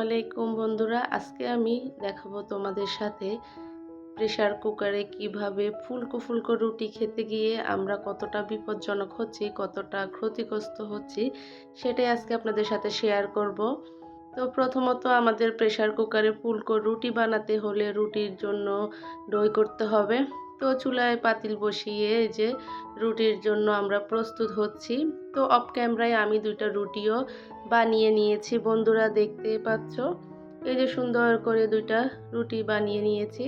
আলাইকুম বন্ধুরা, আজকে আমি দেখাবো তোমাদের সাথে প্রেশার কুকারে কীভাবে ফুলকো ফুলকো রুটি খেতে গিয়ে আমরা কতটা বিপজ্জনক হচ্ছি, কতটা ক্ষতিগ্রস্ত হচ্ছি, সেটাই আজকে আপনাদের সাথে শেয়ার করব। তো প্রথমত আমাদের প্রেশার কুকারে ফুলকো রুটি বানাতে হলে রুটির জন্য দই করতে হবে। তো চুলায় পাতিল বসিয়ে এই যে রুটির জন্য আমরা প্রস্তুত হচ্ছি। তো অফ ক্যামেরায় আমি দুইটা রুটিও বানিয়ে নিয়েছি, বন্ধুরা দেখতে পাচ্ছ। এই যে সুন্দর করে দুইটা রুটি বানিয়ে নিয়েছি।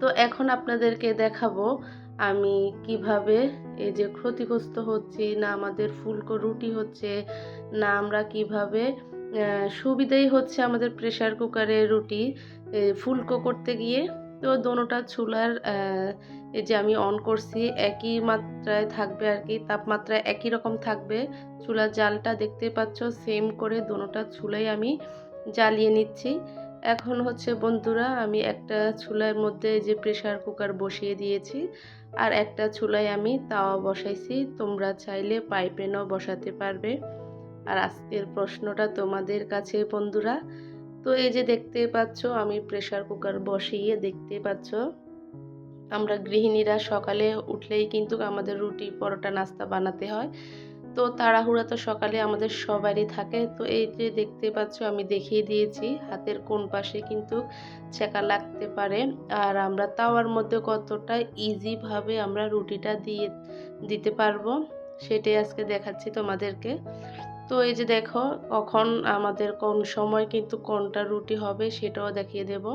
তো এখন আপনাদেরকে দেখাবো আমি কীভাবে এই যে ক্ষতিগ্রস্ত হচ্ছি, না আমাদের ফুলকো রুটি হচ্ছে, না আমরা কীভাবে সুবিধাই হচ্ছে আমাদের প্রেশার কুকারে রুটি ফুলকো করতে গিয়ে। তো দোনোটা চুলার এই যে আমি অন করছি, একই মাত্রায় থাকবে আর কি, তাপমাত্রা একই রকম থাকবে। চুলার জালটা দেখতে পাচ্ছ সেম করে দোনোটা চুলাই আমি জ্বালিয়ে নিচ্ছি। এখন হচ্ছে বন্ধুরা, আমি একটা চুলার মধ্যে যে প্রেশার কুকার বসিয়ে দিয়েছি আর একটা চুলায় আমি তাওয়া বসাইছি। তোমরা চাইলে পাইপেনও বসাতে পারবে। আর আজকের প্রশ্নটা তোমাদের কাছে বন্ধুরা তো এই যে দেখতে পাচ্ছ, আমি প্রেশার কুকার বসিয়ে দেখতে পাচ্ছ। আমরা গৃহিণীরা সকালে উঠলেই কিন্তু আমাদের রুটি, পরোটা, নাস্তা বানাতে হয়। তো তাড়াহুড়া তো সকালে আমাদের সবারই থাকে। তো এই যে দেখতে পাচ্ছ, আমি দেখিয়ে দিয়েছি, হাতের কোন পাশে কিন্তু ছেঁকা লাগতে পারে। আর আমরা তাওয়ার মধ্যে কতটা ইজিভাবে আমরা রুটিটা দিয়ে দিতে পারব, সেটাই আজকে দেখাচ্ছি তোমাদেরকে। তো এই যে দেখো, কখন আমাদের কোন সময় কিন্তু কোনটা রুটি হবে সেটাও দেখিয়ে দেব।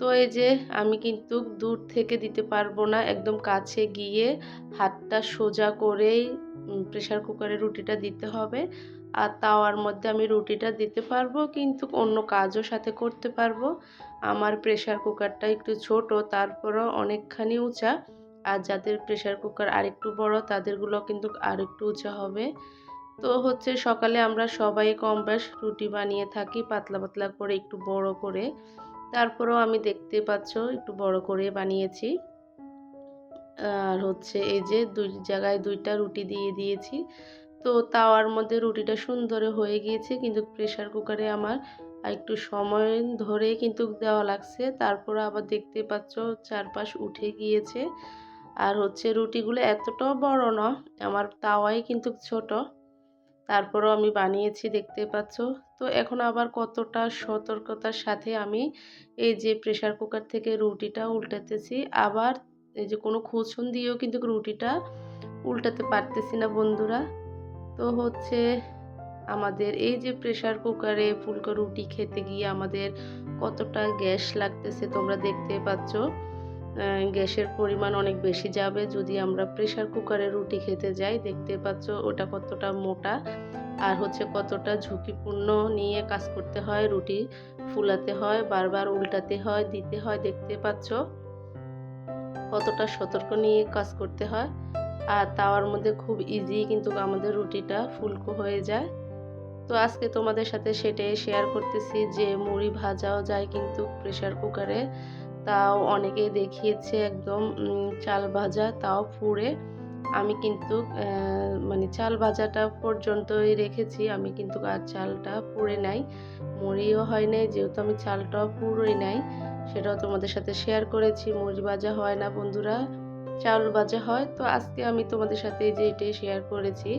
তো এই যে আমি কিন্তু দূর থেকে দিতে পারব না, একদম কাছে গিয়ে হাতটা সোজা করেই প্রেশার কুকারে রুটিটা দিতে হবে। আর তাওয়ার মধ্যে আমি রুটিটা দিতে পারব, কিন্তু অন্য কাজও সাথে করতে পারব। আমার প্রেশার কুকারটা একটু ছোট, তারপরও অনেকখানি উঁচা। আর যাদের প্রেশার কুকার আরেকটু বড়, তাদেরগুলো কিন্তু আরেকটু উঁচা হবে। তো হচ্ছে সকালে আমরা সবাই কম বেশ রুটি বানিয়ে থাকি, পাতলা পাতলা করে একটু বড় করে। তারপরেও আমি দেখতে পাচ্ছ একটু বড় করে বানিয়েছি। আর হচ্ছে এই যে দুই জায়গায় দুইটা রুটি দিয়ে দিয়েছি। তো তাওয়ার মধ্যে রুটিটা সুন্দর হয়ে গিয়েছে, কিন্তু প্রেশার কুকারে আমার একটু সময় ধরে কিন্তু দেওয়া লাগছে। তারপর আবার দেখতে পাচ্ছ চারপাশ উঠে গিয়েছে। আর হচ্ছে রুটিগুলো এতটাও বড় না, আমার তাওয়াই কিন্তু ছোট। তারপরও আমি বানিয়েছি দেখতে পাচ্ছ। তো এখন আবার কতটা সতর্কতার সাথে আমি এই যে প্রেশার কুকার থেকে রুটিটা উল্টাতেছি। আবার এই যে কোনো খুচুন দিয়েও কিন্তু রুটিটা উল্টাতে পারতেছি না বন্ধুরা। তো হচ্ছে আমাদের এই যে প্রেশার কুকারে ফুলকো রুটি খেতে গিয়ে আমাদের কতটা গ্যাস লাগতেছে তোমরা দেখতে পাচ্ছ। গ্যাসের পরিমাণ অনেক বেশি যাবে যদি আমরা প্রেশার কুকারে রুটি খেতে যাই, দেখতে পাচ্ছ ওটা কতটা মোটা আর হচ্ছে কতটা ঝুঁকিপূর্ণ নিয়ে কাজ করতে হয়, রুটি ফুলাতে হয়, বারবার উল্টাতে হয়, দিতে হয়, দেখতে পাচ্ছ কতটা সতর্ক নিয়ে কাজ করতে হয় আর তাওয়ার মধ্যে খুব ইজি কিন্তু আমাদের রুটিটা ফুলকো হয়ে যায়। তো আজকে তোমাদের সাথে সেটাই শেয়ার করতেছি যে মুড়ি ভাজাও যায় কিন্তু প্রেশার কুকারে তাও অনেকে দেখিয়েছে একদম চাল ভাজা তাও পুড়ে। আমি কিন্তু মানে চাল ভাজাটা পর্যন্তই রেখেছি। আমি কিন্তু আর চালটা পুড়ে নাই, মুড়িও হয় নাই, যেহেতু আমি চালটাও পুরোই নাই, সেটাও তোমাদের সাথে শেয়ার করেছি। মুড়ি ভাজা হয় না বন্ধুরা চাউল ভাজা হয়। তো আজকে আমি তোমাদের সাথে যে এটাই শেয়ার করেছি,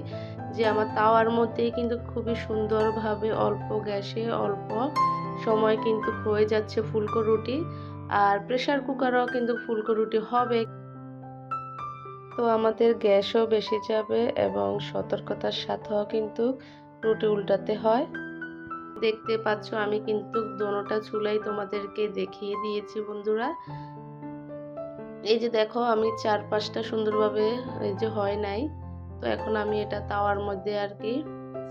যে আমার তাওয়ার মধ্যেই কিন্তু খুবই সুন্দরভাবে অল্প গ্যাসে অল্প সময় কিন্তু হয়ে যাচ্ছে ফুলকো রুটি আর প্রেশার কুকারও কিন্তু ফুলকো রুটি হবে। তো আমাদের গ্যাসও বেশি যাবে এবং সতর্কতার সাথেও কিন্তু রুটি উল্টাতে হয়। দেখতে পাচ্ছ, আমি কিন্তু দোনোটা চুলাই তোমাদেরকে দেখিয়ে দিয়েছি বন্ধুরা। এই যে দেখো, আমি চার পাঁচটা সুন্দরভাবে এই যে হয় নাই। তো এখন আমি এটা তাওয়ার মধ্যে আর কি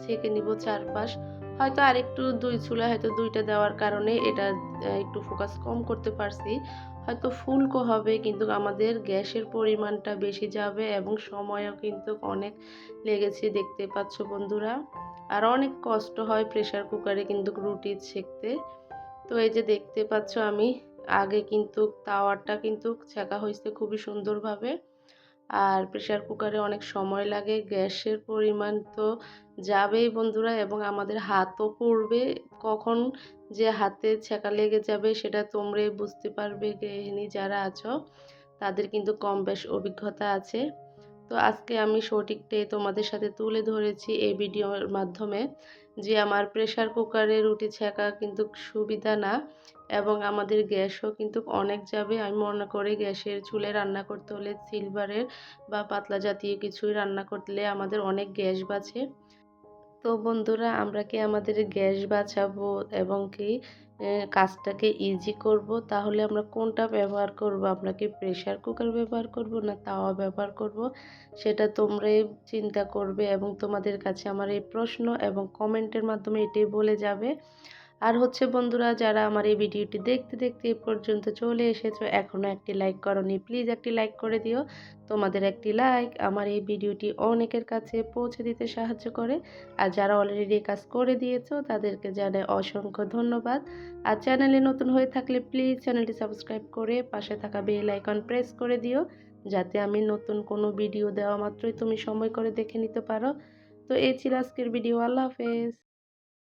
ছেঁকে নিব চারপাশ। হয়তো আরেকটু দুই চুলা, হয়তো দুইটা দেওয়ার কারণে এটা একটু ফোকাস কম করতে পারছি। হয়তো ফুলকো হবে, কিন্তু আমাদের গ্যাসের পরিমাণটা বেশি যাবে এবং সময়ও কিন্তু অনেক লেগেছে দেখতে পাচ্ছ বন্ধুরা। আর অনেক কষ্ট হয় প্রেশার কুকারে কিন্তু রুটি ছেঁকতে। তো এই যে দেখতে পাচ্ছ আমি, আগে কিন্তু তাওয়ারটা কিন্তু ছেঁকা হয়েছে খুবই সুন্দরভাবে। আর প্রেশার কুকারে অনেক সময় লাগে। গ্যাসের পরিমাণ তো যাবেই বন্ধুরা এবং আমাদের হাতও পড়বে। কখন যে হাতে ছ্যাঁকা লেগে যাবে সেটা তোমরাই বুঝতে পারবে গৃহিণী যারা আছো, তাদের কিন্তু কম বেশ অভিজ্ঞতা আছে। তো আজকে আমি সঠিকটাই তোমাদের সাথে তুলে ধরেছি এই ভিডিওর মাধ্যমে। যে আমার প্রেশার কুকারে রুটি ছেঁকা কিন্তু সুবিধা না এবং আমাদের গ্যাসও কিন্তু অনেক যাবে। আমি মনে করি গ্যাসের চুলে রান্না করতে হলে সিলভারের বা পাতলা জাতীয় কিছুই রান্না করলে আমাদের অনেক গ্যাস বাঁচে। তো বন্ধুরা, আমরা কি আমাদের গ্যাস বাঁচাবো এবং কি কাজটাকে ইজি করব, তাহলে আমরা কোনটা ব্যবহার করব? আমরা কি প্রেশার কুকার ব্যবহার করব না তাওয়া ব্যবহার করব? সেটা তোমরাই চিন্তা করবে এবং তোমাদের কাছে আমার এই প্রশ্ন এবং কমেন্টের মাধ্যমে এটাই বলে যাবে। আর হচ্ছে বন্ধুরা, যারা আমার এই ভিডিওটি দেখতে দেখতে এই পর্যন্ত চলে এসেছ এখনও একটি লাইক করনি প্লিজ একটি লাইক করে দিও। তোমাদের একটি লাইক আমার এই ভিডিওটি অনেকের কাছে পৌঁছে দিতে সাহায্য করে। আর যারা অলরেডি কাজ করে দিয়েছ, তাদেরকে জানাই অসংখ্য ধন্যবাদ। আর চ্যানেলে নতুন হয়ে থাকলে প্লিজ চ্যানেলটি সাবস্ক্রাইব করে পাশে থাকা বেল আইকন প্রেস করে দিও, যাতে আমি নতুন কোনো ভিডিও দেওয়া মাত্রই তুমি সময় করে দেখে নিতে পারো। তো এই ছিল আজকের ভিডিও আল্লাহ হাফেজ।